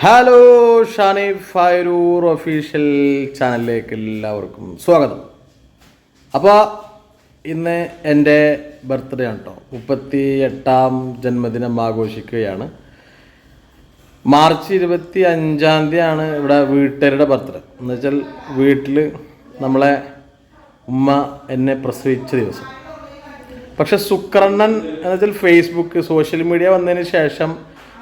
Hello Shani ഫൈറൂർ official ചാനലിലേക്ക് എല്ലാവർക്കും സ്വാഗതം. അപ്പോൾ ഇന്ന് എന്റെ ബർത്ത്ഡേ ആണ് കേട്ടോ മുപ്പത്തി എട്ടാം ജന്മദിനം ആഘോഷിക്കുകയാണ്. മാർച്ച് ഇരുപത്തി അഞ്ചാം തീയതിയാണ് ഇവിടെ വീട്ടുകാരുടെ ബർത്ത്ഡേ എന്ന് വെച്ചാൽ വീട്ടിൽ നമ്മളെ ഉമ്മ എന്നെ പ്രസവിച്ച ദിവസം. പക്ഷെ സുക്രണ്ണൻ എന്ന് വെച്ചാൽ ഫേസ്ബുക്ക് സോഷ്യൽ മീഡിയ വന്നതിന് ശേഷം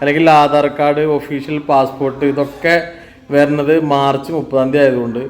അല്ലെങ്കിൽ ആധാർ കാർഡ് ഒഫീഷ്യൽ പാസ്പോർട്ട് ഇതൊക്കെ വരുന്നത് മാർച്ച് മുപ്പതാം തീയതി ആയതുകൊണ്ട്.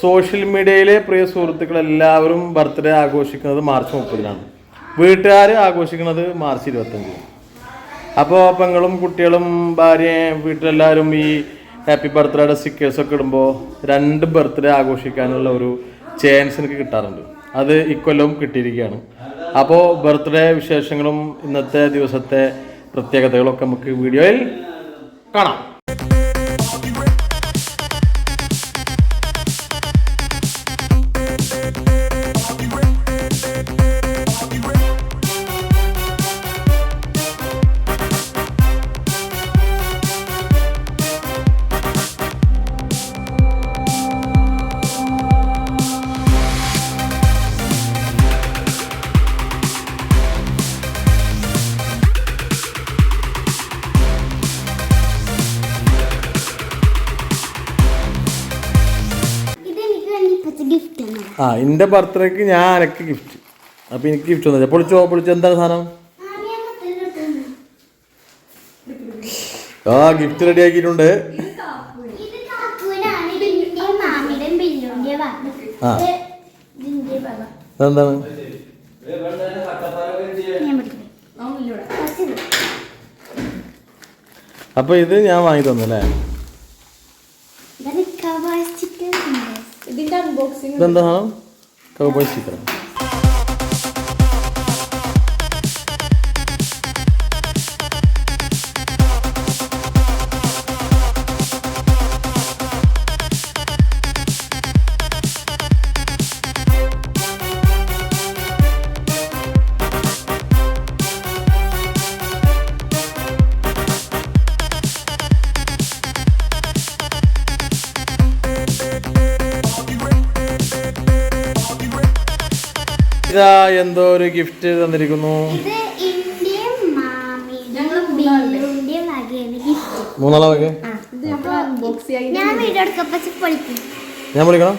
സോഷ്യൽ മീഡിയയിലെ പ്രിയ സുഹൃത്തുക്കൾ എല്ലാവരും ബർത്ത്ഡേ ആഘോഷിക്കുന്നത് മാർച്ച് മുപ്പതിനാണ്. വീട്ടുകാർ ആഘോഷിക്കുന്നത് മാർച്ച് ഇരുപത്തഞ്ചിന് അപ്പോൾ പെങ്ങളും കുട്ടികളും ഭാര്യയും വീട്ടിലെല്ലാവരും ഈ ഹാപ്പി ബർത്ത്ഡേയുടെ സ്റ്റിക്കേഴ്സൊക്കെ ഇടുമ്പോൾ രണ്ട് ബർത്ത്ഡേ ആഘോഷിക്കാനുള്ള ഒരു ചാൻസ് എനിക്ക് കിട്ടാറുണ്ട്. അത് ഇക്കൊല്ലവും കിട്ടിയിരിക്കുകയാണ്. അപ്പോൾ ബർത്ത്ഡേ വിശേഷങ്ങളും ഇന്നത്തെ ദിവസത്തെ പ്രത്യേകതകളൊക്കെ നമുക്ക് വീഡിയോയിൽ കാണാം. ആ എന്റെ ബർത്ത്ഡേക്ക് ഞാൻ അനക്ക് ഗിഫ്റ്റ് അപ്പോൾ എനിക്ക് ഗിഫ്റ്റ് ഒന്നും പൊളിച്ചോ പൊളിച്ചോ എന്താണ് സാധനം? ആ ഗിഫ്റ്റ് റെഡി ആക്കിയിട്ടുണ്ട്. ആ. അതെന്താണ്. അപ്പോൾ ഇത് ഞാൻ വാങ്ങി തന്നു അല്ലേ? ഇതിന്റെ അൺബോക്സിംഗ് ഇതെന്താ സാധനം കൗബോയ് സ്റ്റിക്കർ ഇതാ എന്തോ ഒരു ഗിഫ്റ്റ് തന്നിരിക്കുന്നു. മൂന്നാളെ വകെ ഞാൻ വിളിക്കണം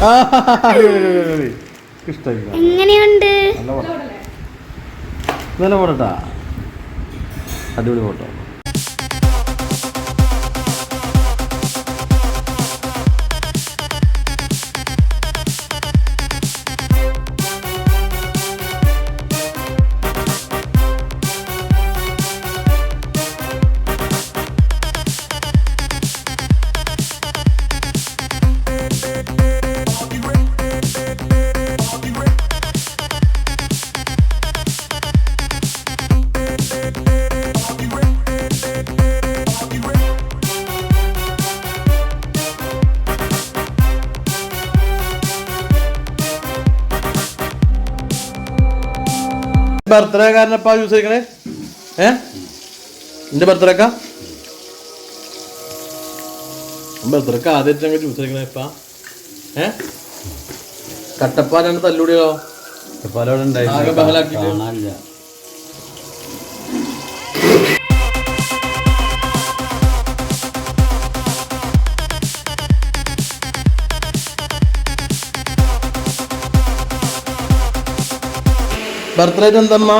എങ്ങനെയുണ്ട്? നല്ല ഫോട്ടോട്ടാ അടിപൊളി ഫോട്ടോ. ബർത്ത്ഡേ കാരനപ്പാ യൂസ് ചെയ്യണേ? ഏ? എന്റെ ബർത്ത്ഡേക്കാ ബർത്ത്ഡേക്ക് ആദ്യമായിട്ട് ജ്യൂസ് കഴിക്കണേ ഇപ്പാ. ഏ? കട്ടപ്പാലാണ് തല്ലുടിയോ? കട്ടപ്പാലോടെ ബഹളാക്കിയിട്ട്. കാണാനില്ല ബർത്ത്ഡേ എന്തമ്മ?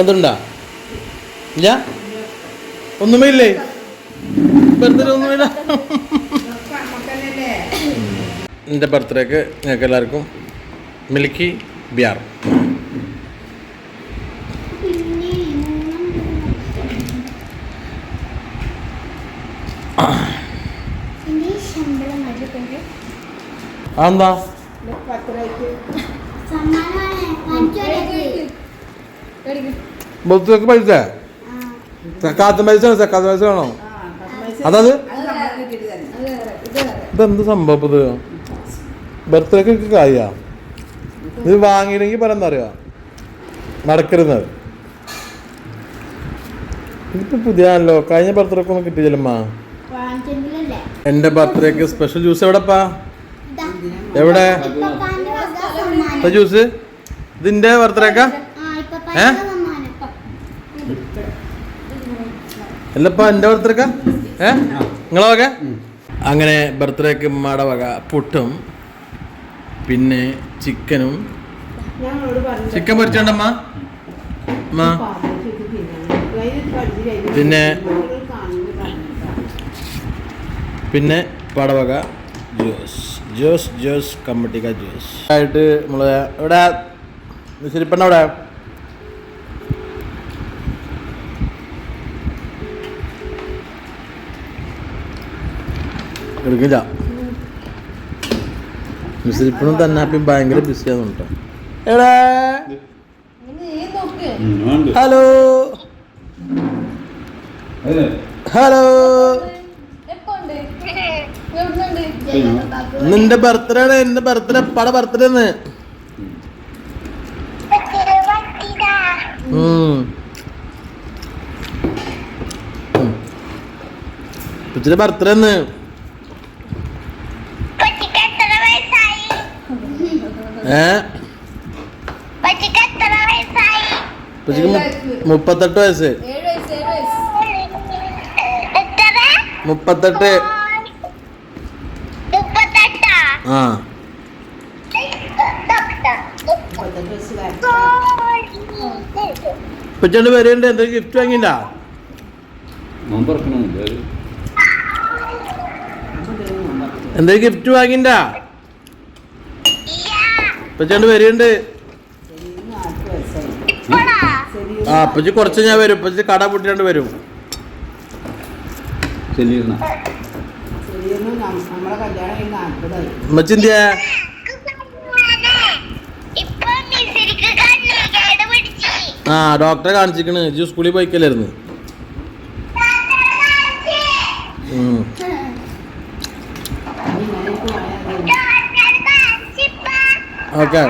എന്തുണ്ടാ ഇല്ല? ഒന്നുമേ ഇല്ലേ ബർത്ത്ഡേ ഒന്നുമില്ല. എന്റെ ബർത്ത്ഡേക്ക് ഞങ്ങൾക്ക് എല്ലാവർക്കും മിൽക്കി ബിയാർ. അതെന്താ? ബർത്ത്ഡേക്ക് പൈസ? സക്കാത്ത പൈസ സക്കാത്ത പൈസ ആണോ അതത്? ഇതെന്ത് സംഭവം ഇത്? ബർത്ത്ഡേക്ക് കായ. ഇത് വാങ്ങിയില്ലെങ്കിൽ പറയാൻ നടക്കരുന്നത് നടക്കരുത്. ഇതിപ്പോ പുതിയല്ലോ കഴിഞ്ഞ ബർത്ത്ഡേക്ക് ഒന്നും കിട്ടിയില്ലമ്മ എന്റെ എന്റെ ബർത്ത്ഡേക്ക് സ്പെഷ്യൽ ജ്യൂസ് എവിടെപ്പാ? ഇതാ. എവിടെ? ജ്യൂസ് ഇതിന്റെ ബർത്ത്ഡേക്കാ ഏ? അല്ലപ്പാ എന്റെ ബർത്ത്ഡേക്കാ? ഏ? നിങ്ങളെ വക? അങ്ങനെ ബർത്ത്ഡേക്ക് ഉമ്മയുടെ വക പുട്ടും പിന്നെ ചിക്കനും. ചിക്കൻ പൊരിച്ചോണ്ടമ്മ? അമ്മ പിന്നെ? പിന്നെ പടവക ജ്യൂസ്. ജ്യൂസ് ജ്യൂസ് കമ്മട്ടിക്ക ജ്യൂസ്. ആയിട്ട് നമ്മൾ എവിടെ? ശരിപ്പണ്ണ എവിടെ? എടുക്കില്ല. മിസ്രിപ്പണും തന്നെ ഇപ്പം ഭയങ്കര ബിസിയാന്ന് കേട്ടോ. നോക്ക് ഹലോ ഹലോ നിന്റെ ബർത്ത്ഡേ ആണ് എന്റെ ബർത്ത്ഡേ പട ബർത്ത്ഡേ ആണ്. ഉം. ബർത്ത്ഡേ എന്ന് ഏ ഉച്ചയ്ക്ക് മുപ്പത്തെട്ട് വയസ്സ്. മുപ്പത്തെട്ട്. ആ. ഉച്ചണ്ട് വരുന്നുണ്ട് എന്തെങ്കിലും ഗിഫ്റ്റ് വാങ്ങിണ്ടാ എന്തെങ്കിലും ഗിഫ്റ്റ് വാങ്ങിണ്ടാ ഉപ്പച്ചണ്ട് വരുന്നുണ്ട് ആ അപ്പച്ചി കുറച്ച് ഞാൻ വരും. ഉപ്പച്ചി കട പൊട്ടിയാണ്ട് വരും. ഉമ്മച്ചിന്ത്യ ആ ഡോക്ടറെ കാണിച്ചിക്കണ് ജി സ്കൂളിൽ പോയിക്കലായിരുന്നു ഉം. ഓക്കെ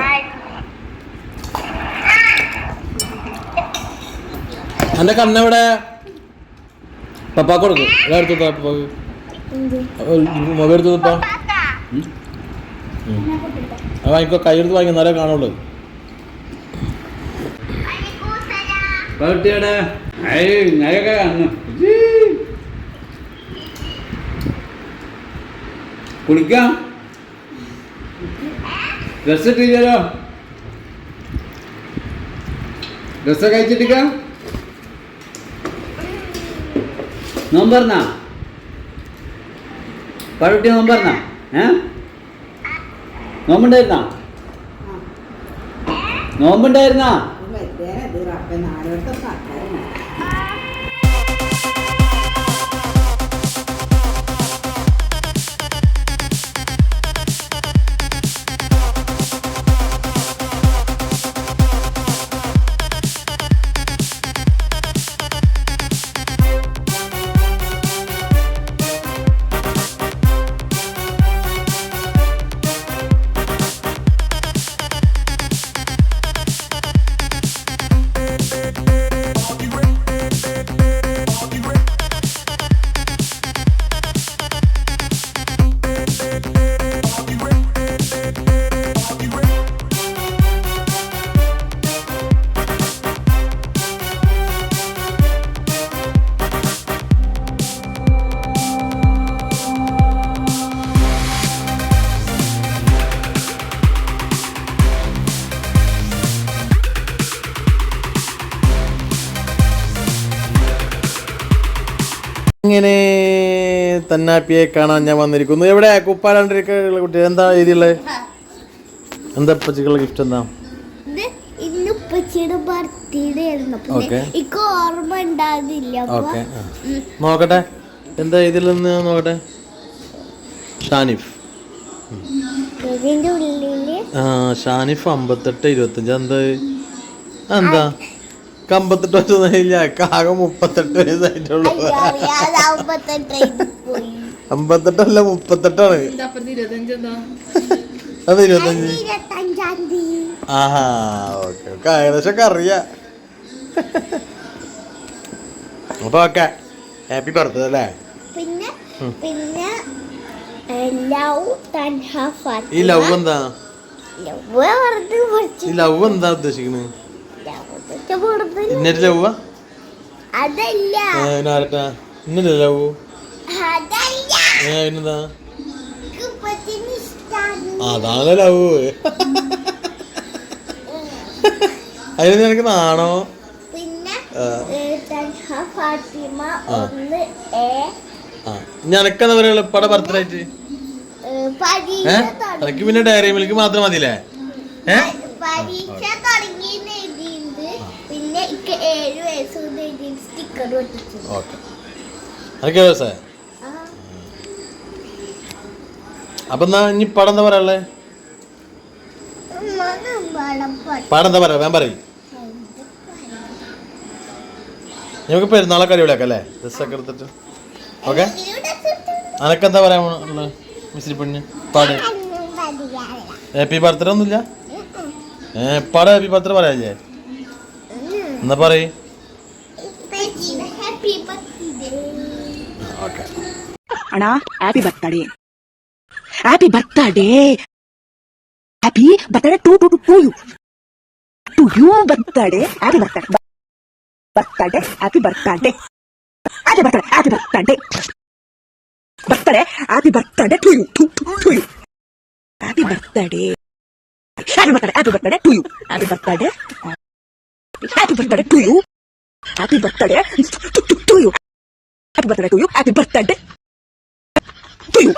എന്റെ കണ്ണെവിടെ പപ്പാ കൊടുക്കും. എടുത്തു പപ്പാക്ക്. മൊബൈൽ എടുത്തു പപ്പാ. അത് വാങ്ങിക്കോ. കൈ എടുത്ത് വാങ്ങി എന്നാലേ കാണുള്ളൂ. ഏയ് ഇങ്ങനെയൊക്കെ കാണുന്നു കുളിക്കാം. ഡ്രസ് ഇട്ടില്ലല്ലോ ഡ്രസ്സൊക്കെ അയച്ചിട്ടിക്ക? നോമ്പറന്നാ പഴുട്ടി നോമ്പറന്നാ ഏ? നോമ്പുണ്ടായിരുന്നാ? നോമ്പുണ്ടായിരുന്നാ? അങ്ങനെ തന്നാപ്പിയെ കാണാൻ ഞാൻ വന്നിരിക്കുന്നു. എവിടെ? കുപ്പാലാണ്ടിരിക്കുള്ള കുട്ടി. എന്താ എഴുതിയുള്ളത് എന്താ പച്ചക്കുള്ള ഗിഫ്റ്റ് എന്താ? ഇന്ന് ഉപ്പച്ചിയുടെ ബർത്ത്ഡേ ആയിരുന്നു. പിന്നെ Okay. ഓർമ്മ നോക്കട്ടെ. എന്താ ഇതിലെന്ന് നോക്കട്ടെ? ഷാനിഫ്. ആ ഷാനിഫ് അമ്പത്തെട്ട് ഇരുപത്തഞ്ച്. എന്താ? എന്താ? അമ്പത്തെട്ട് വയസ്സൊന്നുമില്ല ആകെ മുപ്പത്തെട്ട് വയസ്സായിട്ടുള്ളൂ. അമ്പത്തെട്ടല്ല മുപ്പത്തെട്ടാണ്. അത് ഇരുപത്തഞ്ച്. ആഹാ ഓക്കെ ഓക്കെ. ഏകദേശം ഒക്കെ അറിയാം. അപ്പൊ ഓക്കെ ഹാപ്പി ബർത്ത്ഡേ അല്ലേ? പിന്നെ പിന്നെ ഈ ലവ് എന്താ? ലവ് എന്താ ഉദ്ദേശിക്കുന്നത് ഇന്നൊരു ലവ് ആരട്ടാ ലവ്? പിന്നെന്താ? അതാണ് അതിന് നിനക്ക് നാണോ? ഞനക്കെന്താ പറയുള്ളൂ ഇപ്പടെ ബർത്ത്ഡേ ആയിട്ട്? പിന്നെ ഡയറി മിൽക്ക് മാത്രം മതിയില്ലേ? ഏ? പരീക്ഷ തുടങ്ങി പിന്നെ എനിക്ക് ഏഴ് വയസ്സ് സ്റ്റിക്കർ ഒട്ടിച്ചു ഓക്കെ. അതൊക്കെ ദിവസേ. അപ്പൊ എന്നാ ഇനി പടം എന്താ ഉമ്മാക്ക് പടം എന്താ പറയാ? ഞാൻ പറയും. നമുക്ക് പെരുന്നാളൊക്കെ അടിപൊളിയാക്കാം അല്ലേ? ഡ്രസ്സൊക്കെ എടുത്തിട്ട്. ഓക്കെ? അനക്കെന്താ പറയാൻ ഉള്ളത് മിസ്രി പെണ്ണ് പാട്. ഹാപ്പി ബർത്ത്ഡേ ഒന്നുമില്ല? പറ ഹാപ്പി പത്ര പറയാല്ലേ എന്നാ പറയ്. അണാ happy birthday. Happy birthday. Happy birthday to to to you. To you birthday. Happy birthday. Birthday happy birthday. Happy birthday happy birthday. Birthday happy birthday to you to you. Happy birthday. Happy birthday happy birthday to you happy birthday happy birthday to you happy birthday to you happy birthday to you happy birthday to you